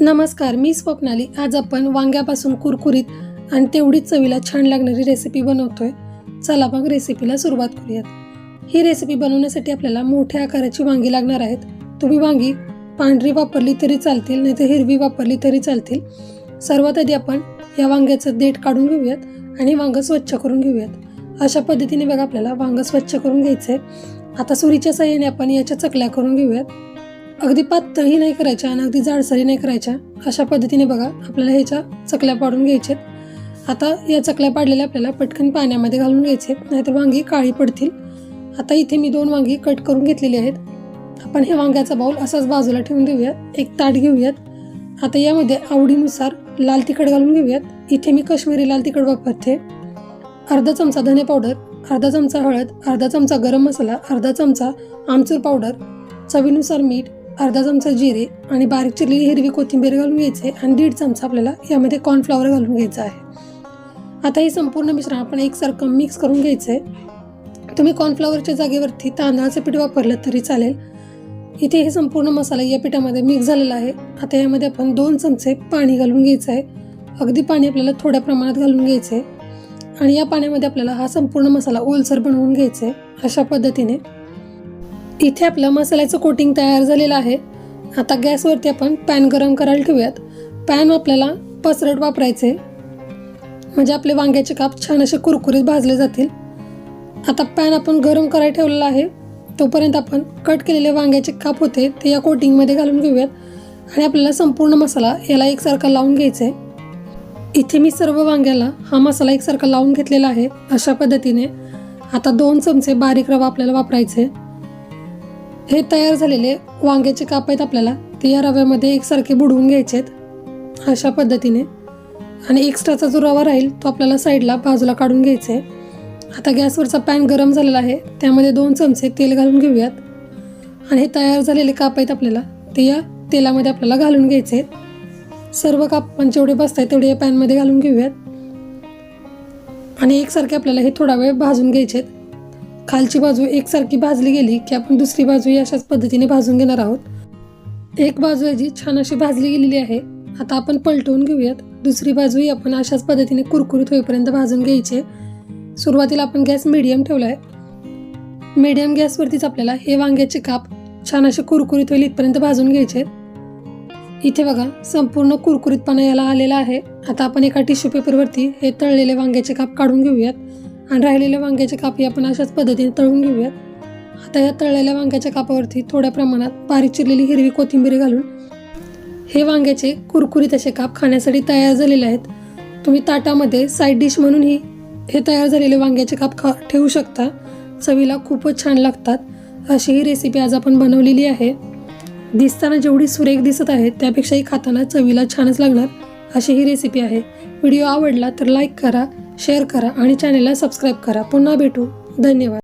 नमस्कार मी स्वप्नाली. आज आपण वांग्यापासून कुरकुरीत आणि तेवढीच चवीला छान लागणारी रेसिपी बनवतोय. चला मग रेसिपीला सुरुवात करूयात. ही रेसिपी बनवण्यासाठी आपल्याला मोठ्या आकाराची वांगी लागणार आहेत. तुम्ही वांगी पांढरी वापरली तरी चालतील नाही तर हिरवी वापरली तरी चालतील. सर्वात आधी आपण या वांग्याचं देठ काढून घेऊयात आणि वांगं स्वच्छ करून घेऊयात. अशा पद्धतीने बघा आपल्याला वांगं स्वच्छ करून घ्यायचं आहे आता सुरीच्या साह्याने आपण याच्या चकल्या करून घेऊयात. अगदी पातळही नाही करायच्या आणि अगदी जाडसरी नाही करायच्या अशा पद्धतीने बघा आपल्याला ह्याच्या चकल्या पाडून घ्यायच्यात आता या चकल्या पाडलेल्या आपल्याला पटकन पाण्यामध्ये घालून घ्यायचे नाहीतर वांगी काळी पडतील. आता इथे मी दोन वांगी कट करून घेतलेली आहेत. आपण हे वांग्याचा बाऊल असाच बाजूला ठेवून देऊयात एक ताट घेऊयात. आता यामध्ये आवडीनुसार लाल तिखट घालून घेऊयात. इथे मी कश्मीरी लाल तिखट वापरते. अर्धा चमचा धने पावडर अर्धा चमचा हळद अर्धा चमचा गरम मसाला अर्धा चमचा आमचूर पावडर चवीनुसार मीठ अर्धा चमचा जिरे आणि बारीक चिरलेली हिरवी कोथिंबीर घालून घ्यायचे आणि दीड चमचा आपल्याला यामध्ये कॉर्नफ्लॉवर घालून घ्यायचं आहे. आता हे संपूर्ण मिश्रण आपण एकसारखं मिक्स करून घ्यायचं आहे तुम्ही कॉर्नफ्लॉवरच्या जागेवरती तांदळाचं पीठ वापरलं तरी चालेल. इथे हे संपूर्ण मसाला या पिठामध्ये मिक्स झालेला आहे. आता यामध्ये आपण दोन चमचे पाणी घालून घ्यायचं आहे अगदी पाणी आपल्याला थोड्या प्रमाणात घालून घ्यायचं आहे आणि या पाण्यामध्ये आपल्याला हा संपूर्ण मसाला ओलसर बनवून घ्यायचा आहे अशा पद्धतीने इथे आपलं मसाल्याचं कोटिंग तयार झालेलं आहे. आता गॅसवरती आपण पॅन गरम करायला ठेवूयात. पॅन आपल्याला पसरट वापरायचे म्हणजे आपले वांग्याचे काप छान असे कुरकुरीत भाजले जातील. आता पॅन आपण गरम करायला ठेवलेला आहे. तोपर्यंत आपण कट केलेले वांग्याचे काप होते ते या कोटिंगमध्ये घालून घेऊयात. आणि आपल्याला संपूर्ण मसाला याला एकसारखा लावून घ्यायचा आहे इथे मी सर्व वांग्याला हा मसाला एकसारखा लावून घेतलेला आहे अशा पद्धतीने. आता दोन चमचे बारीक रवा आपल्याला वापरायचे हे तयार झालेले वांग्याचे काप आहेत आपल्याला. ते या रव्यामध्ये एकसारखे बुडवून घ्यायचे आहेत अशा पद्धतीने. आणि एक्स्ट्राचा जो रवा राहील तो आपल्याला साईडला बाजूला काढून घ्यायचा आहे आता गॅसवरचा पॅन गरम झालेला आहे. त्यामध्ये दोन चमचे तेल घालून घेऊयात. आणि हे तयार झालेले काप आहेत आपल्याला ते या तेलामध्ये आपल्याला घालून घ्यायचे आहेत सर्व काप पण जेवढे बसतात तेवढे या पॅनमध्ये घालून घेऊयात. आणि एकसारखे आपल्याला हे थोडा वेळ भाजून घ्यायचे आहेत खालची बाजू एकसारखी भाजली गेली की आपण दुसरी बाजू अशाच पद्धतीने भाजून घेणार आहोत. एक बाजू याची छान अशी भाजली गेलेली आहे. आता आपण पलटवून घेऊयात. दुसरी बाजूही आपण अशाच पद्धतीने कुरकुरीत होईपर्यंत भाजून घ्यायचे. सुरुवातीला आपण गॅस मिडियम ठेवला आहे मिडियम गॅसवरतीच आपल्याला हे वांग्याचे काप छान असे कुरकुरीत होईल इथपर्यंत भाजून घ्यायचे. इथे बघा संपूर्ण कुरकुरीतपणा याला आलेला आहे. आता आपण एका टिश्यू पेपरवरती हे तळलेले वांग्याचे काप काढून घेऊयात. आणि राहिलेले वांग्याचे कापही आपण अशाच पद्धतीने तळून घेऊयात. आता या तळलेल्या वांग्याच्या कापावरती थोड्या प्रमाणात बारीक चिरलेली हिरवी कोथिंबीर घालून हे वांग्याचे कुरकुरीत असे काप खाण्यासाठी तयार झालेले आहेत. तुम्ही ताटामध्ये साईड डिश म्हणूनही हे तयार झालेले वांग्याचे काप खा ठेवू शकता. चवीला खूपच छान लागतात. अशी ही रेसिपी आज आपण बनवलेली आहे. दिसताना जेवढी सुरेख दिसत आहे त्यापेक्षाही खाताना चवीला छानच लागणार अशी ही रेसिपी आहे. व्हिडिओ आवडला तर लाईक करा. शेअर करा आणि चॅनेलला सबस्क्राईब करा. पुन्हा भेटू. धन्यवाद.